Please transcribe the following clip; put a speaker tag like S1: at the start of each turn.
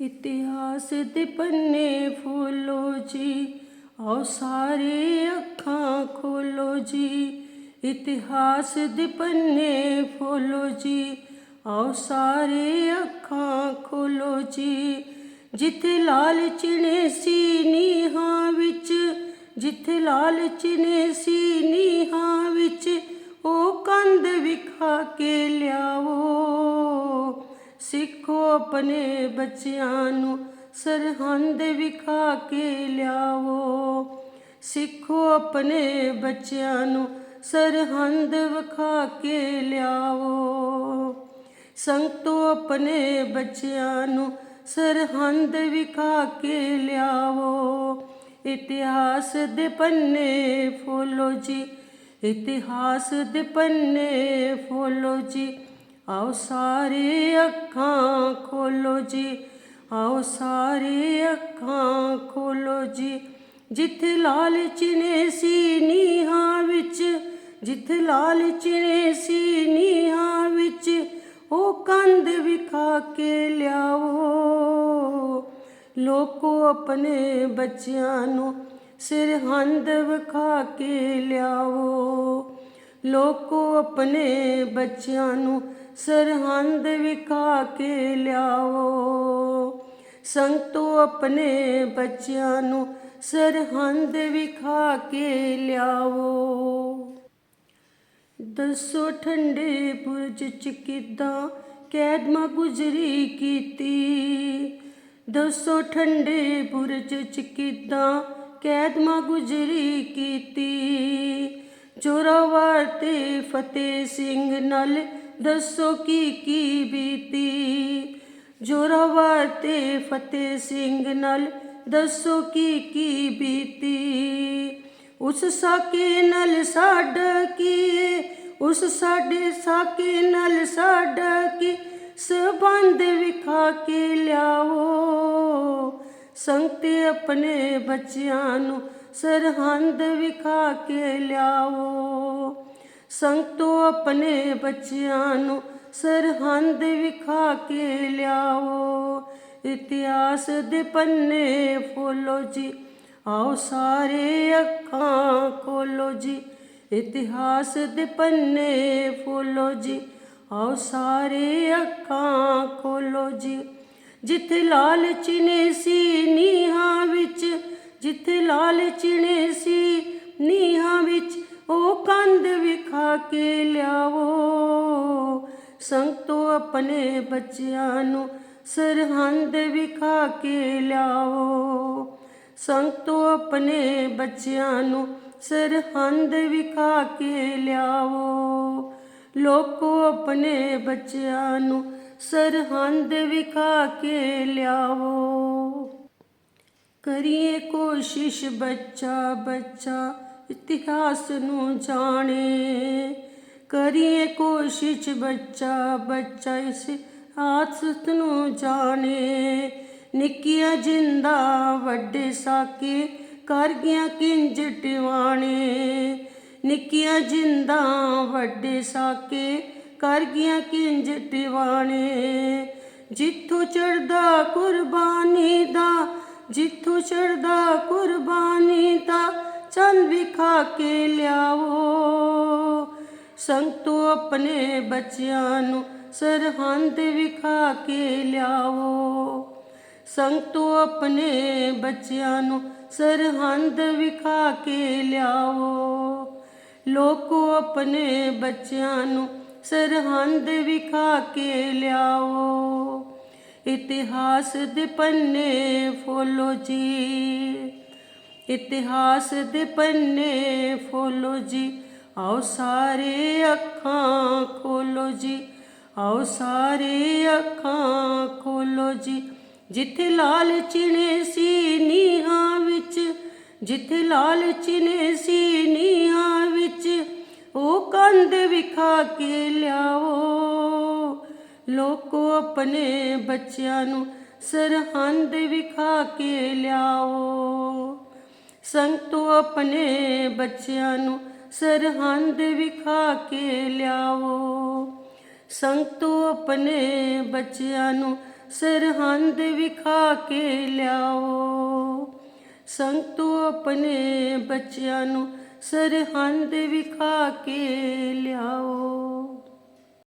S1: ਇਤਿਹਾਸ ਦੇ ਪੰਨੇ ਫੋਲੋ ਜੀ, ਆਓ ਸਾਰੇ ਅੱਖਾਂ ਖੋਲੋ ਜੀ। ਇਤਿਹਾਸ ਦੇ ਪੰਨੇ ਫੋਲੋ ਜੀ, ਆਓ ਸਾਰੇ ਅੱਖਾਂ ਖੋਲੋ ਜੀ। ਜਿੱਥੇ ਲਾਲਚ ਨੇ ਸੀ ਨੀਹਾਂ ਵਿੱਚ, ਜਿੱਥੇ ਲਾਲਚ ਨੇ ਸੀ ਨੀਹਾਂ ਸਿੱਖੋ ਆਪਣੇ ਬੱਚਿਆਂ ਨੂੰ, ਸਰਹੰਦ ਵਿਖਾ ਕੇ ਲਿਆਵੋ। ਸਿੱਖੋ ਆਪਣੇ ਬੱਚਿਆਂ ਨੂੰ, ਸਰਹੰਦ ਵਿਖਾ ਕੇ ਲਿਆਵੋ। ਸੰਗਤੋ ਆਪਣੇ ਬੱਚਿਆਂ ਨੂੰ, ਸਰਹੰਦ ਵਿਖਾ ਕੇ ਲਿਆਵੋ। ਇਤਿਹਾਸ ਦੇ ਪੰਨੇ ਫੋਲੋ ਜੀ, ਇਤਿਹਾਸ ਦੇ ਪੰਨੇ ਫੋਲੋ ਜੀ। ਆਓ ਸਾਰੇ ਅੱਖਾਂ ਖੋਲੋ ਜੀ, ਆਓ ਸਾਰੇ ਅੱਖਾਂ ਖੋਲੋ ਜੀ। ਜਿੱਥੇ ਲਾਲਚ ਨੇ ਸੀ ਨੀਹਾਂ ਵਿੱਚ, ਜਿੱਥੇ ਲਾਲਚ ਨੇ ਸੀ ਨੀਹਾਂ ਵਿੱਚ, ਉਹ ਕੰਧ ਵਿਖਾ ਕੇ ਲਿਆਓ। ਲੋਕੋ ਆਪਣੇ ਬੱਚਿਆਂ ਨੂੰ ਸਿਰਹੰਦ ਵਿਖਾ ਕੇ ਲਿਆਓ। ਲੋਕੋ ਆਪਣੇ ਬੱਚਿਆਂ ਨੂੰ ਸਰਹੰਦ ਵਿਖਾ ਕੇ ਲਿਆਓ। ਸੰਗਤੋ ਆਪਣੇ ਬੱਚਿਆਂ ਨੂੰ ਸਰਹੰਦ ਵਿਖਾ ਕੇ ਲਿਆਓ। ਦੱਸੋ ਠੰਡੇ ਬੁਰਜ ਚ ਕਿੱਦਾਂ ਕੈਦਮਾ ਗੁਜ਼ਰੀ ਕੀਤੀ? ਦੱਸੋ ਠੰਡੇ ਬੁਰਜ ਚ ਕਿੱਦਾਂ ਕੈਦਮਾ ਗੁਜ਼ਰੀ ਕੀਤੀ? ਜੋਰਾਵਰ ਤੇ ਫਤਿਹ ਸਿੰਘ ਨਾਲ ਦੱਸੋ ਕੀ ਕੀ ਬੀਤੀ? ਜੋਰਾਵਰ ਤੇ ਫਤਿਹ ਸਿੰਘ ਨਾਲ ਦੱਸੋ ਕੀ ਕੀ ਬੀਤੀ? ਉਸ ਸਾਕੇ ਨਾਲ ਸਾਡ ਕੀ? ਉਸ ਸਾਡੇ ਸਾਕੇ ਨਾਲ ਸਾਡਾ ਕੀ? ਸਬੰਧ ਵਿਖਾ ਕੇ ਲਿਆਓ। ਸੰਗਤੇ ਆਪਣੇ ਬੱਚਿਆਂ ਨੂੰ ਸਰਹੰਦ ਵਿਖਾ ਕੇ ਲਿਆਓ। ਸੰਗਤੋ ਆਪਣੇ ਬੱਚਿਆਂ ਨੂੰ ਸਰਹੰਦ ਵਿਖਾ ਕੇ ਲਿਆਓ। ਇਤਿਹਾਸ ਦੇ ਪੰਨੇ ਫੋਲੋ ਜੀ, ਆਓ ਸਾਰੇ ਅੱਖਾਂ ਖੋਲੋ ਜੀ। ਇਤਿਹਾਸ ਦੇ ਪੰਨੇ ਫੋਲੋ ਜੀ, ਆਓ ਸਾਰੇ ਅੱਖਾਂ ਖੋਲੋ ਜੀ। ਜਿੱਥੇ ਲਾਲਚ ਨੇ ਸੀ ਨੀਹਾਂ ਵਿੱਚ, ਜਿੱਥੇ ਲਾਲਚ ਨੇ ਸੀ ਨੀਹਾਂ ਵਿੱਚ ਉਹ ਕੰਧ ਵਿਖਾ ਕੇ ਲਿਆਵੋ। ਸੰਗਤੋ ਆਪਣੇ ਬੱਚਿਆਂ ਨੂੰ ਸਰਹੰਦ ਵਿਖਾ ਕੇ ਲਿਆਵੋ। ਸੰਗਤੋ ਆਪਣੇ ਬੱਚਿਆਂ ਨੂੰ ਸਰਹੰਦ ਵਿਖਾ ਕੇ ਲਿਆਵੋ। ਲੋਕੋ ਆਪਣੇ ਬੱਚਿਆਂ ਨੂੰ ਸਰਹੰਦ ਵਿਖਾ ਕੇ ਲਿਆਵੋ। ਕਰੀਏ ਕੋਸ਼ਿਸ਼ ਬੱਚਾ ਬੱਚਾ ਇਤਿਹਾਸ ਨੂੰ ਜਾਣੇ। ਕਰੀਏ ਕੋਸ਼ਿਸ਼ ਬੱਚਾ ਬੱਚਾ ਇਸ ਆਸਤ ਨੂੰ ਜਾਣੇ। ਨਿੱਕੀਆਂ ਜਿੰਦਾ ਵੱਡੇ ਸਾਕੇ, ਕਰ ਗਿਆ ਕਿੰਜ ਟਿਵਾਣੇ। ਨਿੱਕੀਆਂ ਜਿੰਦਾ ਵੱਡੇ ਸਾਕੇ, ਕਰ ਗਿਆ ਕਿੰਜ ਟਿਵਾਣੇ। ਜਿੱਥੋਂ ਚੜਦਾ ਕੁਰਬਾਨੀ ਦਾ, ਜਿੱਥੋਂ ਚੜਦਾ ਕੁਰਬਾਨੀ ਦਾ ਚੰਨ ਵਿਖਾ ਕੇ ਲਿਆਵੋ ਸੰਗਤੋ ਆਪਣੇ ਬੱਚਿਆਂ ਨੂੰ ਸਰਹੰਦ ਵਿਖਾ ਕੇ ਲਿਆਵੋ ਸੰਗਤੋ ਆਪਣੇ ਬੱਚਿਆਂ ਨੂੰ ਸਰਹੰਦ ਵਿਖਾ ਕੇ ਲਿਆਵੋ ਲੋਕੋ ਆਪਣੇ ਬੱਚਿਆਂ ਨੂੰ ਸਰਹੰਦ ਵਿਖਾ ਕੇ ਲਿਆਓ। ਇਤਿਹਾਸ ਦੇ ਪੰਨੇ ਫੋਲੋ ਜੀ। ਇਤਿਹਾਸ ਦੇ ਪੰਨੇ ਫੋਲੋ ਜੀ। ਆਓ ਸਾਰੇ ਅੱਖਾਂ ਖੋਲੋ ਜੀ। ਆਓ ਸਾਰੇ ਅੱਖਾਂ ਖੋਲੋ ਜੀ। ਜਿੱਥੇ ਲਾਲਚ ਨੇ ਸੀ ਨੀਹਾਂ ਵਿੱਚ, ਜਿੱਥੇ ਲਾਲਚ ਨੇ ਸੀ ਨੀਹਾਂ ਵਿੱਚ, ਉਹ ਕੰਧ ਵਿਖਾ ਕੇ ਲਿਆਓ। ਲੋਕੋ ਆਪਣੇ ਬੱਚਿਆਂ ਨੂੰ ਸਰਹੰਦ ਵਿਖਾ ਕੇ ਲਿਆਓ। ਸੰਗਤੋ ਆਪਣੇ ਬੱਚਿਆਂ ਨੂੰ ਸਰਹੰਦ ਵਿਖਾ ਕੇ ਲਿਆਓ। ਸੰਗਤੋ ਆਪਣੇ ਬੱਚਿਆਂ ਨੂੰ ਸਰਹੰਦ ਵਿਖਾ ਕੇ ਲਿਆਓ। ਸੰਤੋ ਆਪਣੇ ਬੱਚਿਆਂ ਨੂੰ ਸਰਹੰਦ ਵਿਖਾ ਕੇ ਲਿਆਓ।